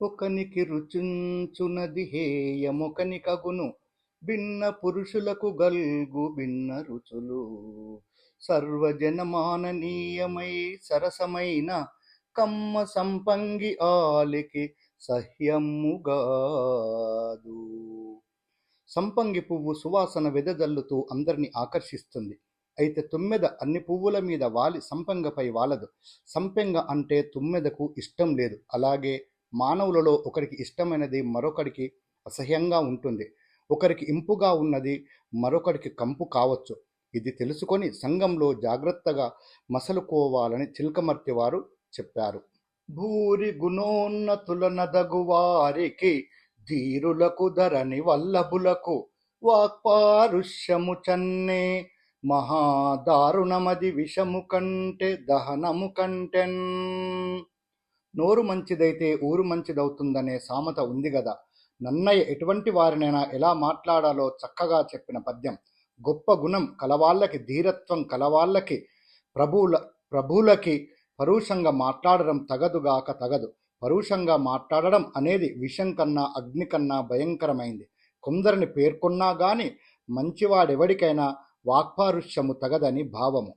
ఒకనికి రుచుంచునది హేయమొకని కగును భిన్న పురుషులకు గల్గు భిన్న రుచులు. సర్వజనమాననీయమై సరసమైన కమ్మ సంపంగి ఆలికి సహ్యముగాదు సంపంగి పువ్వు సువాసన వెదజల్లుతూ అందరిని ఆకర్షిస్తుంది. అయితే తుమ్మెద అన్ని పువ్వుల మీద వాలి సంపెంగపై వాలదు. సంపెంగ అంటే తుమ్మెదకు ఇష్టం లేదు. అలాగే మానవులలో ఒకరికి ఇష్టమైనది మరొకరికి అసహ్యంగా ఉంటుంది. ఒకరికి ఇంపుగా ఉన్నది మరొకరికి కంపు కావచ్చు. ఇది తెలుసుకొని సంఘంలో జాగ్రత్తగా మసలుకోవాలని చిలకమర్తి వారు చెప్పారు. భూరి గుణోన్నతుల నదగు వారికి ధీరులకు ధరని వల్లభులకు వాక్పారుష్యము చన్నే మహాదారుణమది విషము కంటే దహనము కంటెన్. నోరు మంచిదైతే ఊరు మంచిదవుతుందనే సామెత ఉంది గదా. నన్నయ్య ఎటువంటి వారినైనా ఎలా మాట్లాడాలో చక్కగా చెప్పిన పద్యం. గొప్ప గుణం కలవాళ్ళకి ధీరత్వం కలవాళ్ళకి ప్రభువుల ప్రభువులకి పరుషంగా మాట్లాడడం తగదుగాక తగదు. పరుషంగా మాట్లాడడం అనేది విషం కన్నా అగ్ని కన్నా భయంకరమైంది. కొందరిని పేర్కొన్నా గాని మంచివాడెవడికైనా వాక్పారుష్యము తగదని భావము.